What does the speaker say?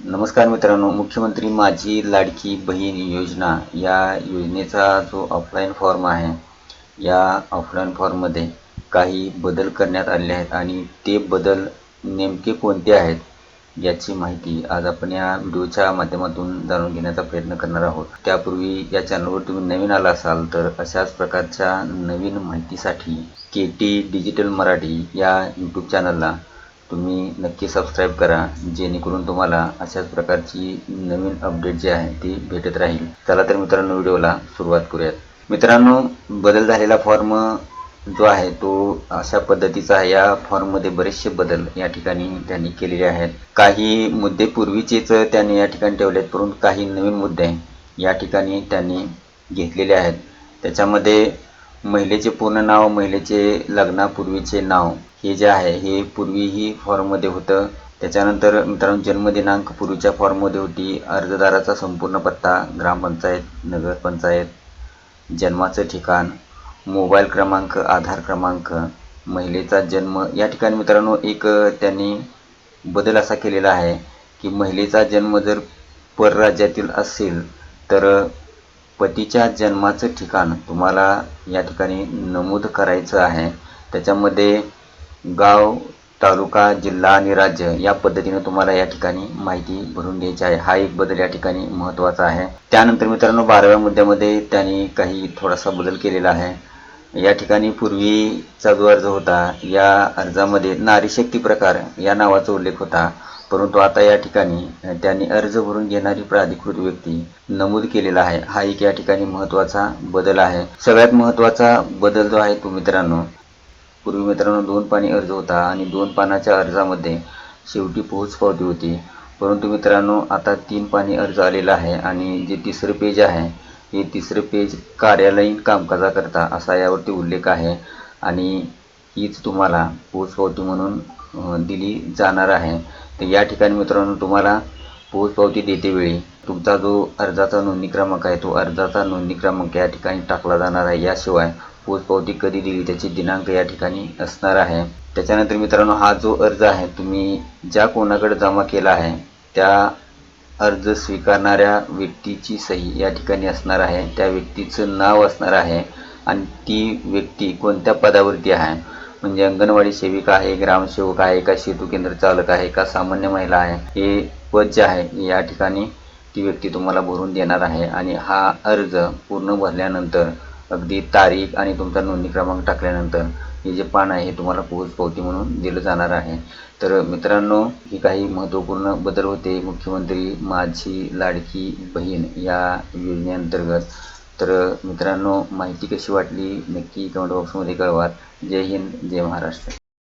नमस्कार मित्रांनो मुख्यमंत्री माझी लाडकी बहीण योजना या योजनेचा जो ऑफलाईन फॉर्म आहे या ऑफलाईन फॉर्ममध्ये काही बदल करण्यात आले आहेत आणि ते बदल नेमके कोणते आहेत याची माहिती आज आपण या व्हिडिओच्या माध्यमातून जाणून घेण्याचा प्रयत्न करणार आहोत. त्यापूर्वी या चॅनलवर तुम्ही नवीन आला असाल तर अशाच प्रकारच्या नवीन माहितीसाठी के टी डिजिटल मराठी या यूट्यूब चॅनलला तुम्ही नक्की सबस्क्राईब करा जेणेकरून तुम्हाला अशाच प्रकारची नवीन अपडेट जे आहे ती भेटत राहील. चला तर मित्रांनो व्हिडिओला सुरुवात करूयात. मित्रांनो बदल झालेला फॉर्म जो आहे तो अशा पद्धतीचा आहे. या फॉर्ममध्ये बरेचसे बदल या ठिकाणी त्यांनी केलेले आहेत. काही मुद्दे पूर्वीचेच त्यांनी या ठिकाणी ठेवले आहेत परंतु काही नवीन मुद्दे या ठिकाणी त्यांनी घेतलेले आहेत. त्याच्यामध्ये महिलेचे पूर्ण नाव महिलेचे लग्नापूर्वीचे नाव हे जे आहे हे पूर्वीही फॉर्ममध्ये होतं. त्याच्यानंतर मित्रांनो जन्मदिनांक पूर्वीच्या फॉर्ममध्ये होती. अर्जदाराचा संपूर्ण पत्ता ग्रामपंचायत नगरपंचायत जन्माचं ठिकाण मोबाईल क्रमांक आधार क्रमांक महिलेचा जन्म. या ठिकाणी मित्रांनो एक त्यांनी बदल असा केलेला आहे की महिलेचा जन्म जर परराज्यातील असेल तर पतीच्या जन्माचं ठिकाण तुम्हाला या ठिकाणी नमूद करायचं आहे. त्याच्यामध्ये गाव तालुका जिल्हा आणि राज्य या पद्धतीने तुम्हाला या ठिकाणी माहिती भरून घ्यायची आहे. हा एक बदल या ठिकाणी महत्त्वाचा आहे. त्यानंतर मित्रांनो बाराव्या मुद्द्यामध्ये त्यांनी काही थोडासा बदल केलेला आहे. या ठिकाणी पूर्वीचा जो अर्ज होता या अर्जामध्ये नारीशक्ती प्रकार या नावाचा उल्लेख होता. परंतु आता या ठिकाणी त्यांनी अर्ज भरून घेणारी प्राधिकृत व्यक्ती नमूद केलेला आहे. हा एक या ठिकाणी महत्त्वाचा बदल आहे. सगळ्यात महत्त्वाचा बदल जो आहे तो मित्रांनो पूर्वी मित्रांनो दोन पाणी अर्ज होता आणि दोन पानाच्या अर्जामध्ये शेवटी पोहोच पावती होती. परंतु मित्रांनो आता तीन पाणी अर्ज आलेला आहे आणि जे तिसरं पेज आहे हे तिसरं पेज कार्यालयीन कामकाजाकरता असा यावरती उल्लेख आहे आणि हीच तुम्हाला पोचपावती म्हणून दिली जाणार आहे. तर या ठिकाणी मित्रांनो तुम्हाला पोचपावती देतेवेळी तुमचा जो अर्जाचा नोंदणी क्रमांक आहे तो अर्जाचा नोंदणी क्रमांक या ठिकाणी टाकला जाणार आहे. याशिवाय पोचपावती कधी दिली त्याची दिनांक या ठिकाणी असणार आहे. त्याच्यानंतर मित्रांनो हा जो अर्ज आहे तुम्ही ज्या कोणाकडे जमा केला आहे त्या अर्ज स्वीकारणाऱ्या व्यक्तीची सही या ठिकाणी असणार आहे. त्या व्यक्तीचं नाव असणार आहे आणि ती व्यक्ती कोणत्या पदावरती आहे? म्हणजे अंगणवाडी सेविका आहे ग्रामसेवक आहे का सेतू केंद्र चालक आहे का सामान्य महिला आहे हे पद जे आहे या ठिकाणी ती व्यक्ती तुम्हाला भरून देणार आहे. आणि हा अर्ज पूर्ण भरल्यानंतर अगदी तारीख आणि तुमचा नोंदणी क्रमांक टाकल्यानंतर हे जे पान आहे हे तुम्हाला पोहोचपावती म्हणून दिलं जाणार आहे. तर मित्रांनो ही काही महत्त्वपूर्ण बदल होते. मुख्यमंत्री माझी लाडकी बहीण या योजनेअंतर्गत. तर मित्रांनो माहिती कशी वाटली? नक्की कमेंट बॉक्समध्ये कळवा. जय हिंद जय महाराष्ट्र.